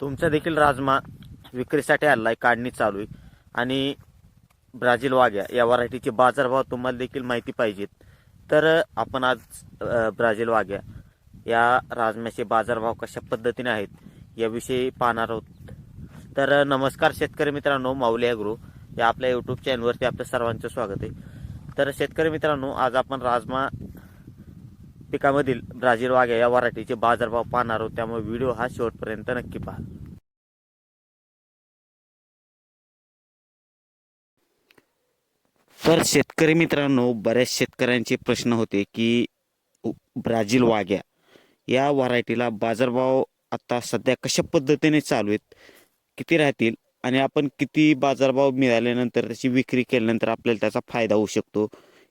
तुमचा देखील राजमा विक्रीसाठी आला आहे काढणी चालू आहे. आणि ब्राझील वाघ्या या व्हरायटीचे बाजारभाव तुम्हाला देखील माहिती पाहिजेत. तर आपण आज ब्राझील वाघ्या या राजम्याचे बाजारभाव कशा पद्धतीने आहेत याविषयी पाहणार आहोत. तर नमस्कार शेतकरी मित्रांनो माऊली अग्रो या आपल्या यूट्यूब चॅनलवरती आपलं सर्वांचं स्वागत आहे. तर शेतकरी मित्रांनो आज आपण राजमा पिकामधील ब्राझील वाघ्या या वराठीचे बाजारभाव पाहणार आहोत. त्यामुळे व्हिडिओ हा शेवटपर्यंत नक्की पहा. तर शेतकरी मित्रांनो बऱ्याच शेतकऱ्यांचे प्रश्न होते की ब्राझील वाघ्या या व्हरायटीला बाजारभाव आता सध्या कशा पद्धतीने चालू आहेत किती राहतील आणि आपण किती बाजारभाव मिळाल्यानंतर त्याची विक्री केल्यानंतर आपल्याला त्याचा फायदा होऊ शकतो?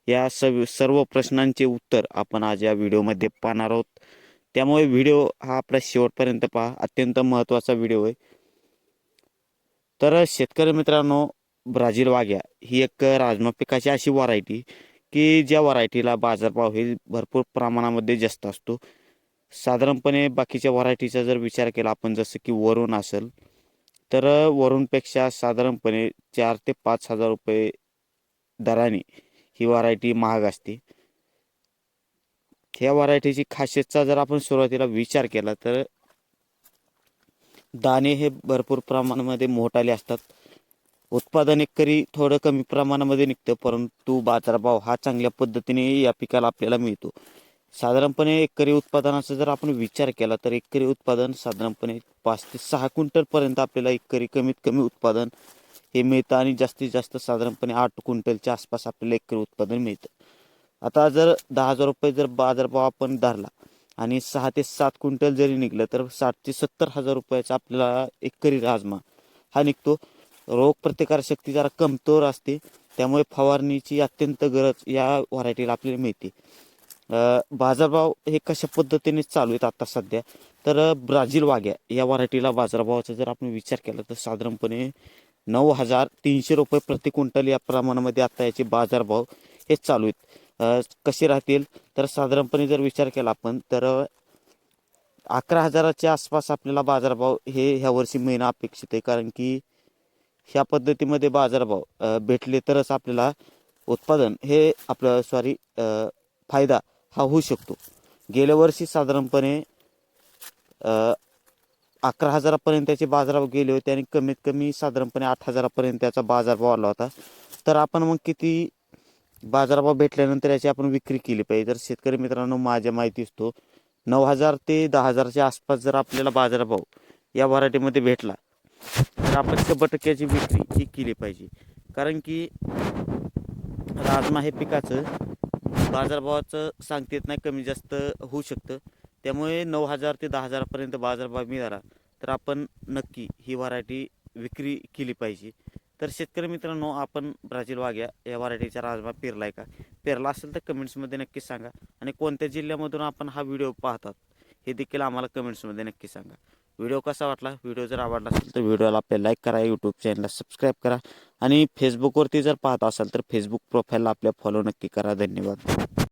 या सव सर्व प्रश्नांचे उत्तर आपण आज या व्हिडिओमध्ये पाहणार आहोत. त्यामुळे व्हिडिओ हा आपला शेवटपर्यंत पहा. अत्यंत महत्त्वाचा व्हिडिओ आहे. तर शेतकरी मित्रांनो ब्राझील वाघ्या ही एक राजमा पिकाची अशी व्हरायटी की ज्या व्हरायटीला बाजारभाव हे भरपूर प्रमाणामध्ये जास्त असतो. साधारणपणे बाकीच्या व्हरायटीचा जर विचार केला आपण जसं की वरून असेल तर वरूनपेक्षा साधारणपणे चार ते पाच हजार रुपये दराने ही व्हरायटी महाग असते. ह्या व्हरायटीची खासियतचा जर आपण सुरुवातीला विचार केला तर दाणे हे भरपूर प्रमाणामध्ये मोठाले असतात. उत्पादन एकरी थोडं कमी प्रमाणामध्ये निघतं परंतु बाजारभाव हा चांगल्या पद्धतीने या पिकाला आपल्याला मिळतो. साधारणपणे एकरी उत्पादनाचा जर आपण विचार केला तर एकरी उत्पादन साधारणपणे पाच ते सहा क्विंटल पर्यंत आपल्याला एकरी कमीत कमी उत्पादन हे मिळतं आणि जास्तीत जास्त साधारणपणे आठ क्विंटलच्या आसपास आपल्याला एकरी उत्पादन मिळतं. आता जर दहा हजार रुपये जर बाजारभाव आपण धरला आणि सहा ते सात क्विंटल जरी निघलं तर साठ ते सत्तर हजार रुपयाचा आपल्याला एकरी राजमा हा निघतो. रोग प्रतिकार शक्ती जरा कमतोर असते त्यामुळे फवारणीची अत्यंत गरज या व्हरायटीला आपल्याला मिळते. बाजारभाव हे कशा पद्धतीने चालू आहेत आता सध्या? तर ब्राझील वाघ्या या व्हरायटीला बाजारभावाचा जर आपण विचार केला तर साधारणपणे नऊ हजार तीनशे रुपये प्रति क्विंटल या प्रमाणामध्ये आता याचे बाजारभाव हे चालू आहेत. कसे राहतील? तर साधारणपणे जर विचार केला आपण तर अकरा हजाराच्या आसपास आपल्याला बाजारभाव हे ह्या वर्षी महिना अपेक्षित आहे. कारण की ह्या पद्धतीमध्ये बाजारभाव भेटले तरच आपल्याला उत्पादन हे आपलं सॉरी फायदा हा होऊ शकतो. गेल्या वर्षी साधारणपणे अकरा हजारापर्यंत त्याचे बाजारभाव गेले होते आणि कमीत कमी साधारणपणे आठ हजारापर्यंत त्याचा बाजारभाव आला होता. तर आपण मग किती बाजारभाव भेटल्यानंतर याची आपण विक्री केली पाहिजे. तर शेतकरी मित्रांनो माझ्या माहिती असतो नऊ हजार ते दहा हजारच्या आसपास जर आपल्याला बाजारभाव या व्हरायटीमध्ये भेटला तर आपण शंभर टक्क्याची विक्री ही केली पाहिजे. कारण की राजमा हे पिकाचं बाजारभावाचं सांगता येत नाही कमी जास्त होऊ शकतं. त्यामुळे नऊ हजार ते दहा हजारापर्यंत बाजारभाव मिळाला तर आपण नक्की ही व्हरायटी विक्री केली पाहिजे. तर शेतकरी मित्रांनो आपण ब्राझील वाघ्या या व्हरायटीचा राजमा पेरलाय का? पेरला असेल तर कमेंट्समध्ये नक्की सांगा. आणि कोणत्या जिल्ह्यामधून आपण हा व्हिडिओ पाहतात हे देखील आम्हाला कमेंट्समध्ये नक्की सांगा. व्हिडिओ कसा वाटला? व्हिडिओ जर आवडला असेल तर व्हिडिओला आपल्या लाईक करा यूट्यूब चॅनलला सबस्क्राईब करा. आणि फेसबुकवरती जर पाहत असाल तर फेसबुक प्रोफाईलला आपल्या फॉलो नक्की करा. धन्यवाद.